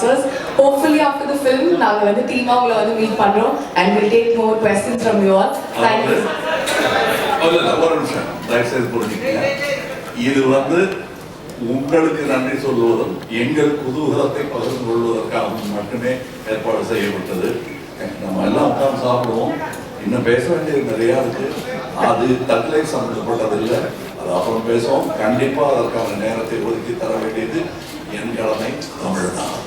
sponsors. Hopefully after the film, நாங்க வந்து டீமா உங்களை வந்து மீட் பண்றோம். And we'll take more questions from you all. Thank you. ஒரு நிமிஷம். தயவுசெய்து புரிஞ்சுக்கங்க. இது வந்து உங்களுக்கு நன்றி சொல்லுவதும் எங்கள் குதூகலத்தை பகிர்ந்து கொள்வதற்காக மட்டுமே ஏற்பாடு செய்யப்பட்டது. நம்ம எல்லாம் உட்கார்ந்து சாப்பிடுவோம். இன்னும் பேச வேண்டியது நிறையா இருக்கு. அது தக்கலை சம்பந்தப்பட்டதில்லை. அது அப்புறம் பேசுவோம். கண்டிப்பா அதற்கான நேரத்தை ஒதுக்கி தர வேண்டியது என் கடமை. தமிழ்நாடு.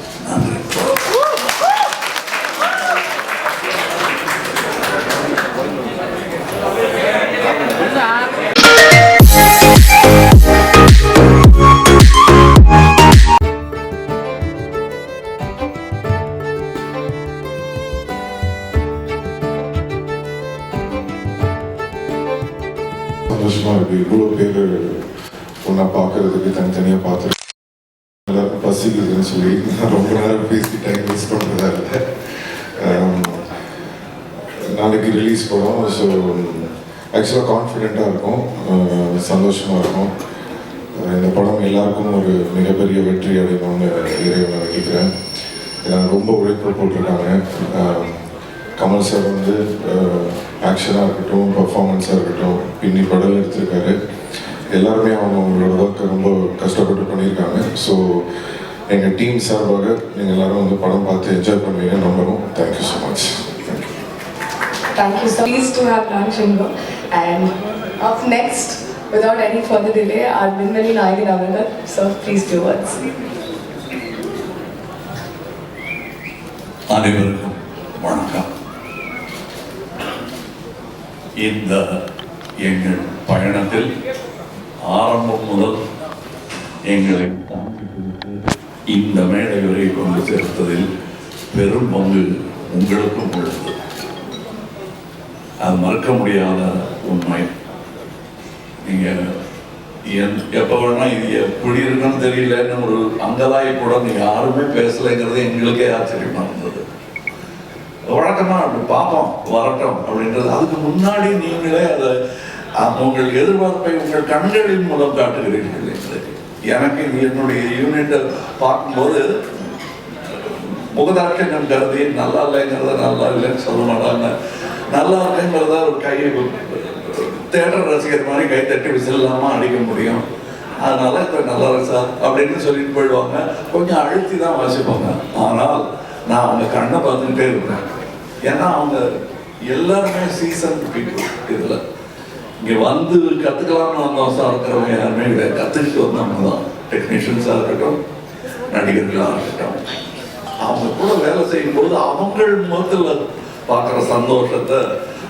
சந்தோஷமா இருக்கு. இவ்வளோ பேர் ஒன்றா பார்க்கறதுக்கு தனித்தனியாக பார்த்து எல்லாருக்கும் பசிக்குதுன்னு சொல்லி நான் ரொம்ப நேரம் பேசி டைம் வேஸ்ட் பண்ணுறதா இல்லை நாளைக்கு ரிலீஸ் படம். ஸோ ஆக்சுவலாக கான்ஃபிடெண்ட்டாக இருக்கும். சந்தோஷமாக சந்தோஷமா இருக்கும். இந்த படம் எல்லாருக்கும் ஒரு மிகப்பெரிய வெற்றி அடையணும்னு இறைவனை வேண்டிக்கிறேன் ரொம்ப உழைப்பு போட்டிருக்காங்க. கமல் சார் வந்து ஆக்ஷனாக இருக்கட்டும் பர்ஃபார்மன்ஸாக இருக்கட்டும் பின்னி படம் எடுத்திருக்காரு. எல்லாருமே அவங்க அவங்களோட ஒர்க்கை ரொம்ப கஷ்டப்பட்டு பண்ணியிருக்காங்க. ஸோ எங்கள் டீம் சார்பாக நீங்கள் எல்லாரும் வந்து படம் பார்த்து என்ஜாய் பண்ணுவீங்க. நம்புகிறோம் thank you so much thank you Thank you. So Pleased to have lunch Ingo. And up next, without any further delay, our Vinmani Nayagan Avangal. So please do words. அனைவருக்கும் வணக்கம். இந்த எங்கள் பயணத்தில் ஆரம்பம் முதல் எங்களை இந்த மேடை வரை கொண்டு சேர்த்ததில் பெரும் பங்கு உங்களுக்கும் உள்ளது. அது மறக்க முடியாத உண்மை. நீங்க எப்போ வேணா இது எப்படி இருக்குன்னு தெரியலன்னு ஒரு அங்கதாய் கூட நீங்க யாருமே பேசலைங்கிறது எங்களுக்கே ஆச்சரியமா இருந்தது. வழக்கமா அப்படி பார்ப்போம் வரட்டும் அப்படின்றது. அதுக்கு முன்னாடி நீங்களே அதை உங்கள் எதிர்பார்ப்பை உங்கள் கண்களின் மூலம் காட்டுகிறீர்கள் என்று எனக்கு என்னுடைய யூனிட்டை பார்க்கும்போது முகதாட்சண்யம் கருதி நல்லா இல்லைங்கிறத நல்லா இல்லைன்னு சொல்ல மாட்டாங்க. நல்லா இருக்குங்கிறத ஒரு கையை தேட்டர் ரசிகர் மாதிரி கை தட்டி விசில் இல்லாமல் அடிக்க முடியும். அதனால இப்போ நல்லா இருக்கு சார் அப்படின்னு சொல்லிட்டு போயிடுவாங்க. கொஞ்சம் அழுத்தி தான் வாசிப்பாங்க. ஆனால் நான் அவங்க கண்ணை பார்த்துக்கிட்டே இருப்பேன். ஏன்னா அவங்க எல்லாருமே சீசன் பீப்புள் இதில் இங்கே வந்து கற்றுக்கலாம்னு வந்தோம் சார் இருக்கிறவங்க யாருமே இதை கற்றுக்கிட்டு வந்தவங்க தான் டெக்னீஷியன்ஸாக இருக்கட்டும் நடிகர்களாக இருக்கட்டும். அவங்க கூட வேலை செய்யும்போது அவங்கள் முகத்தில் பார்க்குற சந்தோஷத்தை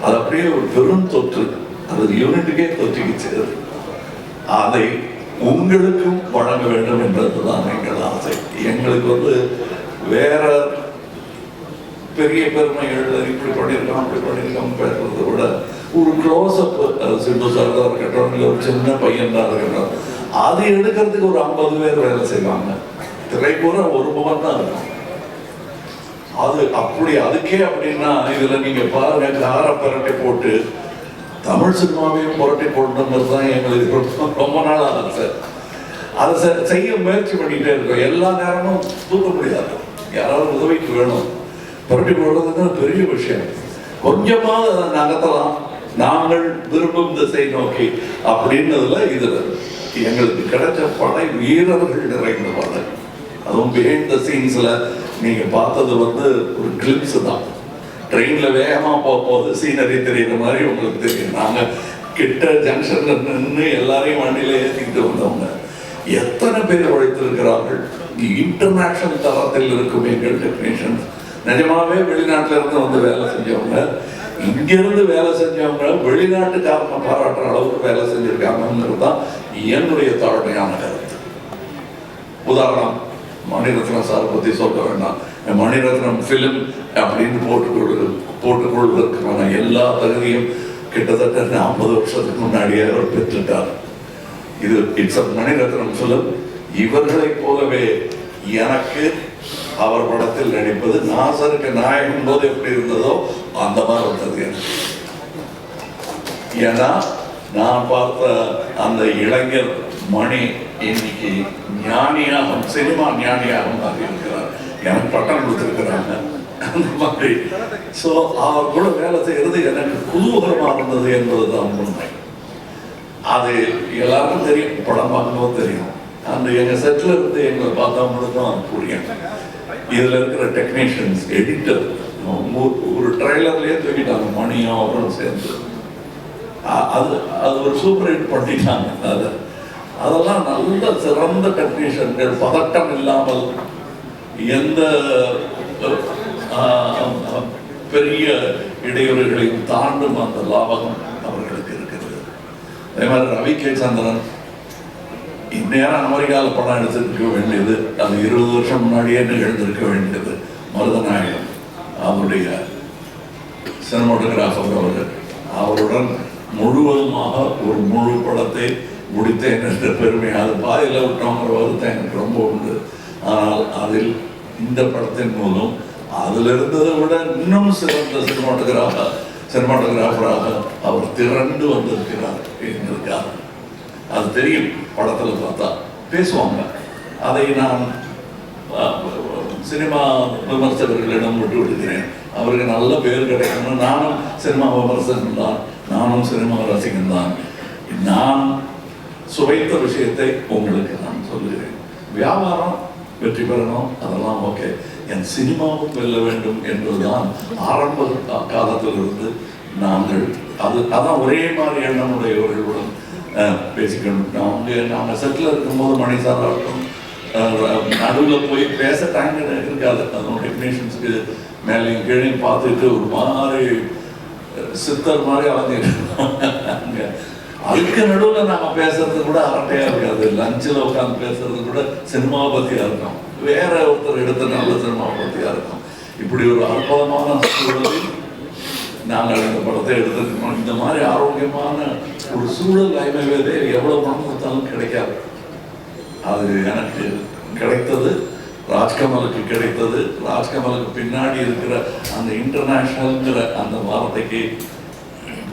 அது அப்படியே ஒரு பெரும் தொற்று. அது யூனிட்டுக்கே தொற்றிக்கிச்சு அதை. உங்களுக்கும் வழங்க வேண்டும் என்றதுதான் எங்கள் ஆசை. எங்களுக்கு வந்து வேற பெரிய பெருமைகள் இப்படி பண்ணியிருக்கோம் அப்படி பண்ணியிருக்கோம் பேசுறதை விட ஒரு க்ளோஸ்அப் சிந்து சார் தான் இருக்கட்டும் இல்லை ஒரு சின்ன பையன் தான் இருக்கட்டும் அது எடுக்கிறதுக்கு ஒரு ஐம்பது பேர் வேலை செய்வாங்க. திரைப்பூரா ஒரு முகம் தான் இருக்கும். அது அப்படி அதுக்கே அப்படின்னா இதுல நீங்க பாருங்க கார பரட்டை போட்டு தமிழ் சினிமாவையும் புரட்டி போடணுங்கிறது தான் எங்களுக்கு ரொம்ப நாளாக நாள் சார் அதை செய்ய முயற்சி பண்ணிகிட்டே இருக்கோம். எல்லா நேரமும் தூக்க முடியாது. யாராவது உதவிக்கு வேணும். புரட்டி போடுறதுங்கிறது பெரிய விஷயம். கொஞ்சமாவது அதை நகர்த்தலாம். நாங்கள் விரும்பும் திசை நோக்கி அப்படின்னதுல இதுல எங்களுக்கு கிடைச்ச படை வீரர்கள் நிறைந்த படை. அதுவும் பிஹைண்ட் த சீன்ஸ்ல நீங்க பார்த்தது வந்து ஒரு கிளிப்ஸ் தான். ட்ரெயின்ல வேகமா போகும்போது சீனரி தெரியுற மாதிரி உங்களுக்கு தெரியும். நாங்க கிட்ட ஜங்ஷன்ல நின்று எல்லாரையும் வண்டியில ஏற்றிக்கிட்டு வந்தவங்க. எத்தனை பேர் உழைத்திருக்கிறார்கள்? இன்டர்நேஷனல் தரத்தில் இருக்கும் எங்கள் டெக்னீஷியன்ஸ் நிஜமாவே வெளிநாட்டுல இருந்து வந்து வேலை செஞ்சவங்க இங்கிருந்து வேலை செஞ்சவங்க வெளிநாட்டுக்காரங்க பாராட்டுற அளவுக்கு வேலை செஞ்சிருக்காங்கிறது தான் என்னுடைய தாழ்மையான கருத்து. உதாரணம் மணிரத்னம் சார் பத்தி சொல்ல வேண்டாம். மணிரத்னம் ஃபிலிம் அப்படின்னு போட்டுக்கொள் போட்டுக்கொள்வதற்கான எல்லா தகுதியும் கிட்டத்தட்ட ஐம்பது வருஷத்துக்கு முன்னாடியே அவர் பெற்றுட்டார். இது இட்ஸ் அ மணிரத்னம் ஃபிலிம் இவர்களைப் போலவே எனக்கு அவர் படத்தில் நடிப்பது நாசருக்கு நாயகன் போது எப்படி இருந்ததோ அந்த மாதிரி இருந்தது ஏன்னா நான் பார்த்த அந்த இளைஞர் மணி இன்னைக்கு ஞானியாகவும் சினிமா ஞானியாகவும் மாறியிருக்கிறார். எனக்கு பட்டம் கொடுத்துருக்கிறாங்க. அந்த மாதிரி. ஸோ அவர் கூட வேலை செய்கிறது எனக்கு குதூகலமாக இருந்தது என்பது தான் உண்மை. அது எல்லாருக்கும் தெரியும். படம் பார்க்கும்போது தெரியும். அந்த எங்கள் செட்டில் இருந்து எங்களை பார்த்தா மட்டும்தான் புரியும். இதில் இருக்கிற டெக்னீஷியன்ஸ் எடிட்டர் ஒரு ட்ரைலர்லேயே தூக்கிட்டாங்க மணியும் அவரும் சேர்ந்து. அது அது ஒரு சூப்பர் ஹிட் பண்ணிட்டாங்க அதை. அதெல்லாம் நல்ல சிறந்த டெக்னீஷியன்கள் பதட்டம் இல்லாமல் எந்த பெரிய இடையூறுகளையும் தாண்டும் அந்த லாபகம் அவர்களுக்கு இருக்கிறது. அதே மாதிரி ரவி கே சந்திரன் இந்நேரம் அமெரிக்காவில் படம் எடுத்திருக்க வேண்டியது அது இருபது வருஷம் முன்னாடியே நிகழ்ந்திருக்க வேண்டியது. மருதநாயகம் அவருடைய சினிமாட்டோகிராஃபர் அவர் அவருடன் முழுவதுமாக ஒரு முழு படத்தை முடித்தேன் என்ற பெருமை அது பாதியில் விட்டோங்கிற வருத்தம் எனக்கு ரொம்ப உண்டு. ஆனால் அதில் இந்த படத்தின் மூலம் அதில் இருந்ததை விட இன்னும் சிறந்த சினிமாட்டோகிராஃபர் சினிமாட்டோகிராஃபராக அவர் திரண்டு வந்திருக்கிறார் எங்களுக்காக அது தெரியும் படத்தில் பார்த்தா. பேசுவாங்க. அதை நான் சினிமா விமர்சகர்களிடம் விட்டு விடுகிறேன் அவருக்கு நல்ல பேர் கிடைக்கணும் நானும் சினிமா விமர்சகன் தான். நானும் சினிமா ரசிகன் தான். நான் சுவைத்த விஷயத்தை உங்களுக்கு நான் சொல்லுகிறேன். வியாபாரம் வெற்றி பெறணும் அதெல்லாம் ஓகே. என் சினிமாவும் வெல்ல வேண்டும் என்பதுதான் ஆரம்ப காலத்திலிருந்து நாங்கள் அது அதான் ஒரே மாதிரி எண்ணமுடையவர்களுடன் அஹ், பேசிக்கணும் அவங்க நாங்கள் செட்டில் இருக்கும்போது மணி சார் இருக்கும் நடுவில் போய் பேச டைம் இருக்காது அதோட டெக்னீஷியன்ஸுக்கு மேலேயும் கீழே பார்த்துட்டு ஒரு மாதிரி சித்தர் மாதிரி அலைஞ்சிட்டு அதுக்கு நடுவில் நாம பேசுறது கூட அரட்டையா இருக்காது. லஞ்சில் உட்காந்து பேசுறது கூட சினிமாவை பத்தியா இருக்கும். வேற ஒருத்தர் எடுத்த நல்ல சினிமாவை பத்தியா இருக்கும். இப்படி ஒரு அற்புதமான சூழலில் நாங்கள் இந்த படத்தை எடுத்துருக்கோம் இந்த மாதிரி ஆரோக்கியமான ஒரு சூழல் ஐமைவேதே எவ்வளவு பணம் கொடுத்தாலும் கிடைக்காது. அது எனக்கு கிடைத்தது ராஜ்கமலுக்கு கிடைத்தது. ராஜ்கமலுக்கு பின்னாடி இருக்கிற அந்த இன்டர்நேஷ்னலுங்கிற அந்த வார்த்தைக்கு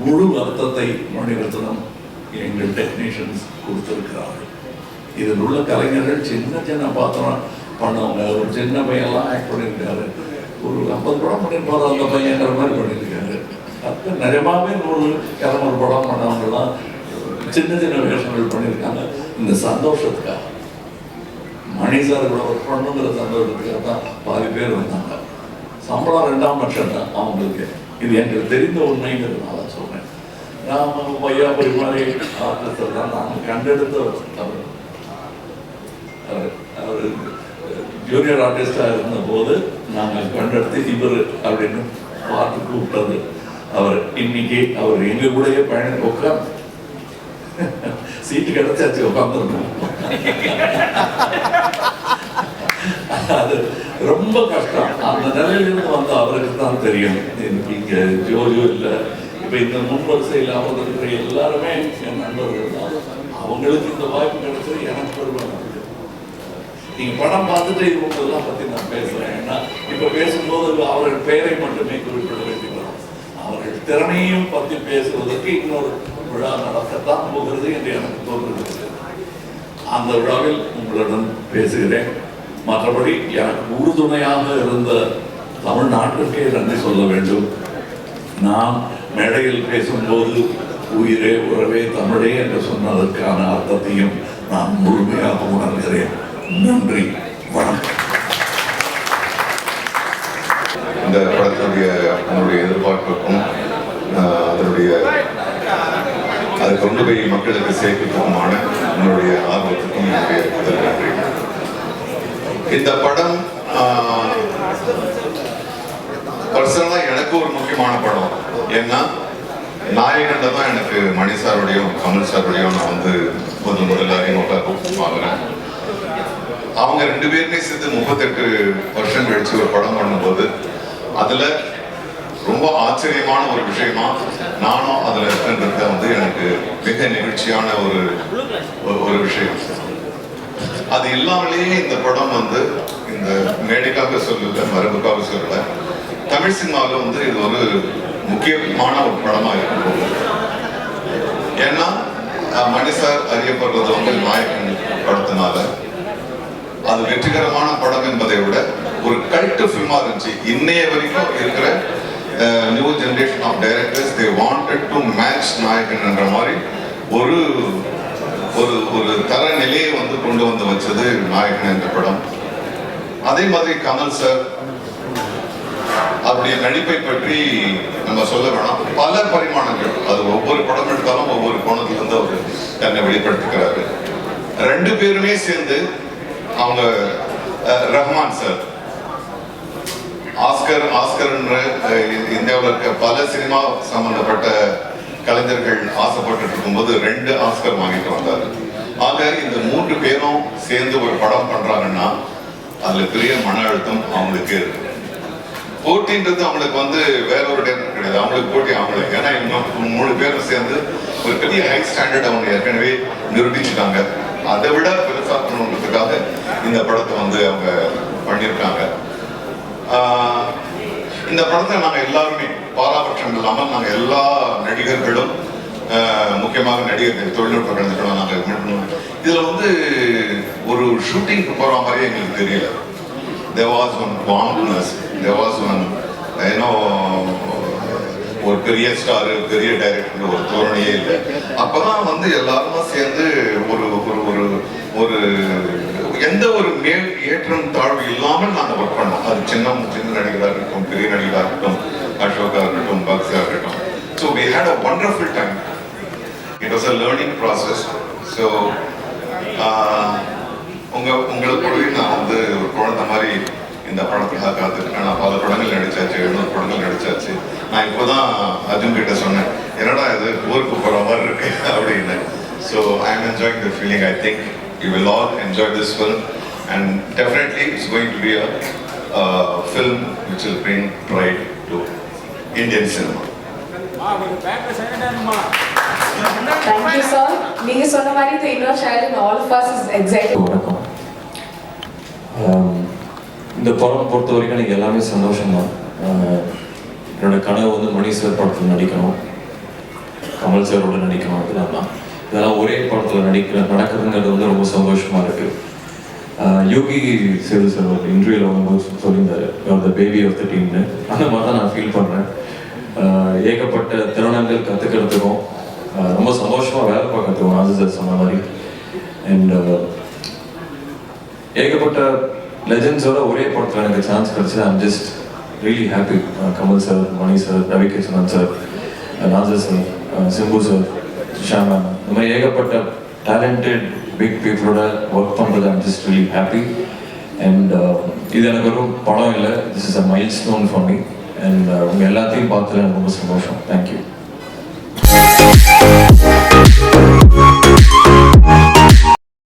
முழு அர்த்தத்தை மணிரத்னம் எங்கள் டெக்னீஷியன்ஸ் கொடுத்துருக்கிறார்கள். இதில் உள்ள கலைஞர்கள் சின்ன சின்ன பாத்திரம் பண்ணவங்க ஒரு சின்ன பையன்லாம் ஆக்ட் பண்ணியிருக்காரு. ஒரு ஐம்பது படம் பண்ணியிருப்பாரு அந்த பையன்கிற மாதிரி பண்ணியிருக்காரு அது நிஜமாவே நூறு இரநூறு படம் பண்ணவங்கெல்லாம் சின்ன சின்ன வேஷங்கள் பண்ணியிருக்காங்க இந்த சந்தோஷத்துக்காக. மணி சார் கூட ஒர்க் பண்ணுங்கிற சந்தோஷத்துக்காக தான் பாதி பேர் வந்தாங்க. சம்பளம் ரெண்டாம் பட்சம் தான் அவங்களுக்கு. இது எனக்கு தெரிந்த உண்மைங்கிறதுனால சொல்றேன். நான் வையாபுரி மாதிரி ஆர்டிஸ்டர் தான் நாங்கள் கண்டெடுத்த அவர். அவர் அவர் ஜூனியர் ஆர்டிஸ்டாக இருந்தபோது நாங்கள் கண்டெடுத்து இவர் அப்படின்னு பார்த்து கூப்பிட்டது. அவர் இன்னைக்கு அவர் எங்க கூடயே பயணம் உட்கார். சீட்டு கிடைச்சாச்சு உட்காந்துருக்கோம் அது ரொம்ப கஷ்டம். அந்த நிலையிலிருந்து வந்த அவருக்கு தான் தெரியும். இங்க ஜோஜோ இல்லை. இப்ப இந்த முன்வரிசை இல்லாமல் இருக்கிற எல்லாருமே என் நண்பர்கள் தான். அவங்களுக்கு இந்த வாய்ப்பு கிடைச்சது எனக்கு ஒரு நீங்க படம் பார்த்துட்டு இவங்களெல்லாம் பத்தி நான் பேசுறேன். ஏன்னா இப்ப பேசும்போது அவர்கள் பெயரை மட்டுமே குறிப்பிட வேண்டியது அவர்கள் திறமையும் பத்தி பேசுவதற்கு இன்னொரு விழா நடக்கத்தான் போகிறது என்று எனக்கு தோன்றுகிறது. அந்த விழாவில் உங்களுடன் பேசுகிறேன். மற்றபடி எனக்கு உறுதுணையாக இருந்த தமிழ்நாட்டிற்கே நன்றி சொல்ல வேண்டும். நான் மேடையில் பேசும்போது உயிரே உறவே தமிழே என்று சொன்னதற்கான அர்த்தத்தையும் நான் முழுமையாக உணர்கிறேன். நன்றி வணக்கம் இந்த படத்தினுடைய அதனுடைய எதிர்பார்ப்புக்கும் அதனுடைய அதை கொண்டு போய் மக்களுக்கு சேர்க்கிறதுக்குமான என்னுடைய ஆர்வத்துக்கும் என்னுடைய முதல் நன்றி. இந்த படம் பர்சனலாக எனக்கு ஒரு முக்கியமான படம். ஏன்னா நாயகண்ட தான் எனக்கு மணி சாருடையும் கமல் சாருடையும் நான் வந்து முதல் முதல்ல அறிமுக வாங்குறேன் அவங்க ரெண்டு பேருமே சேர்த்து முப்பத்தெட்டு வருஷம் கழிச்சு ஒரு படம் பண்ணும்போது அதுல ரொம்ப ஆச்சரியமான ஒரு விஷயமா நானும் அதுல இருக்குன்றத வந்து எனக்கு மிக நெகிழ்ச்சியான ஒரு ஒரு- விஷயம். அது இல்லாமலேயே இந்த படம் வந்து இந்த மேடைக்காக சொல்லல மரபுக்காக சொல்லல. தமிழ் சினிமாவில் வந்து இது ஒரு முக்கியமான ஒரு படமா இருக்கும் ஏன்னா அஹ், மணி சார் அறியப்படுறது வந்து நாயகன் படத்தினால அது வெற்றிகரமான படம் என்பதை விட ஒரு கல்ட்டு ஃபில்மா இருந்துச்சு. இன்னைய வரைக்கும் இருக்கிற new generation of directors they wanted to match Nayakan என்ற மாதிரி ஒரு ஒரு ஒரு தரநிலையை வந்து கொண்டு வந்து வச்சது நாயகன் என்ற படம். அதே மாதிரி கமல் சார் அவருடைய நடிப்பை பற்றி நம்ம சொல்ல வேணாம். பல பரிமாணங்கள். அது ஒவ்வொரு படம் எடுத்தாலும் ஒவ்வொரு கோணத்திலிருந்து அவர் தன்னை வெளிப்படுத்திக்கிறாரு ரெண்டு பேருமே சேர்ந்து அவங்க அஹ், ரஹ்மான் சார் ஆஸ்கர் ஆஸ்கர்ன்ற இந்தியாவில் இந்தியாவுல இருக்க பல சினிமா சம்பந்தப்பட்ட கலைஞர்கள் ஆசைப்பட்டு இருக்கும்போது ரெண்டு ஆஸ்கர் வாங்கிட்டு வந்தாரு. ஆக இந்த மூன்று பேரும் சேர்ந்து ஒரு படம் பண்றாங்கன்னா அதுல பெரிய மன அழுத்தம் அவங்களுக்கு இருக்கு. போட்டின்றது அவங்களுக்கு வந்து வேற ஒரு டைம் கிடையாது. அவங்களுக்கு போட்டி அவங்களுக்கு ஏன்னா இவங்க மூணு பேரும் சேர்ந்து ஒரு பெரிய ஹை ஸ்டாண்டர்ட் அவங்க ஏற்கனவே நிரூபிச்சுட்டாங்க. அதை விட பெருசாக்கணுன்றதுக்காக இந்த படத்தை வந்து அவங்க பண்ணியிருக்காங்க. இந்த படத்தை நாங்கள் எல்லாருமே பாராபட்சம் இல்லாமல் நாங்கள் எல்லா நடிகர்களும் முக்கியமாக நடிகர்கள் தொழில்நுட்ப கலைஞர்களும் நாங்கள் பண்ணணும் இதில் வந்து ஒரு ஷூட்டிங்க்கு போகிற மாதிரியே எங்களுக்கு தெரியல. There was one warmness there was one you know ஒரு பெரிய ஸ்டார் பெரிய டைரக்டர் ஒரு தோரணையே இல்லை. அப்பதான் வந்து எல்லாருமா சேர்ந்து ஒரு ஒரு ஒரு ஒரு எந்த ஒரு மேல் ஏற்றம் தாழ்வு இல்லாமல் நாங்க ஒர்க் பண்ணோம். அது சின்ன சின்ன நடிகராக இருக்கட்டும் பெரிய நடிகராக இருக்கட்டும் அசோகா இருக்கட்டும் பக்ஸா இருக்கட்டும். So we had a wonderful time it was a learning process so ah, உங்க கூடவே நான் வந்து ஒரு குழந்தை மாதிரி இந்த படத்துக்காக காத்துருக்கேன். நான் பல படங்கள் நடிச்சாச்சு எழுநூறு படங்கள் நடிச்சாச்சு. நான் இப்போதான் அர்ஜுன் கிட்ட சொன்னேன் என்னடா இது ஊருக்கு போகிற மாதிரி இருக்கு அப்படின்னு. So I am enjoying the feeling I think you will all enjoy this film and definitely it's going to be a film which will bring pride to Indian cinema Thank you, sir. நீங்க சொன்ன மாதிரி the inner child in all of us is excited. வணக்கம். ஆம், இந்த படம் பொறுத்த வரைக்கும் எனக்கு எல்லாமே சந்தோஷம்தான். ஆஹ், என்னோட கனவு வந்து மணி சார் படத்தில் நடிக்கணும். கமல் சாரோட நடிக்கணும். இதெல்லாம் தான். இதெல்லாம் ஒரே படத்தில் நடிக்கிற நடக்கிறதுங்கிறது வந்து ரொம்ப சந்தோஷமா இருக்கு. யோகி சேது சார் ஒரு இன்டர்வியூவில் வந்து சொல்லியிருந்தாரு த பேபி ஆஃப் த டீம்னு அந்த மாதிரி தான் நான் ஃபீல் பண்ணுறேன் ஏகப்பட்ட திறனங்கள் கற்றுக்கிறதுக்கும் ரொம்ப சந்தோஷமாக வேலை பார்க்கறதுக்கும் ஆசை சார் சொன்ன மாதிரி. அண்ட் ஏகப்பட்ட லெஜண்ட்ஸோட ஒரே படத்தில் எனக்கு சான்ஸ் கிடைச்சது. I'm just really happy Kamal sir Mani sir Ravi Krishnan sir Raja sir Simbu sir Sharma இந்த மாதிரி ஏகப்பட்ட டேலண்டட் பிக் பீப்புளோட ஒர்க் பண்ணுறது I'm just really happy and இது எனக்கு ஒரு படம் இல்லை. This is a milestone for me and உங்கள் எல்லாத்தையும் பார்த்து எனக்கு ரொம்ப சந்தோஷம். தேங்க்யூ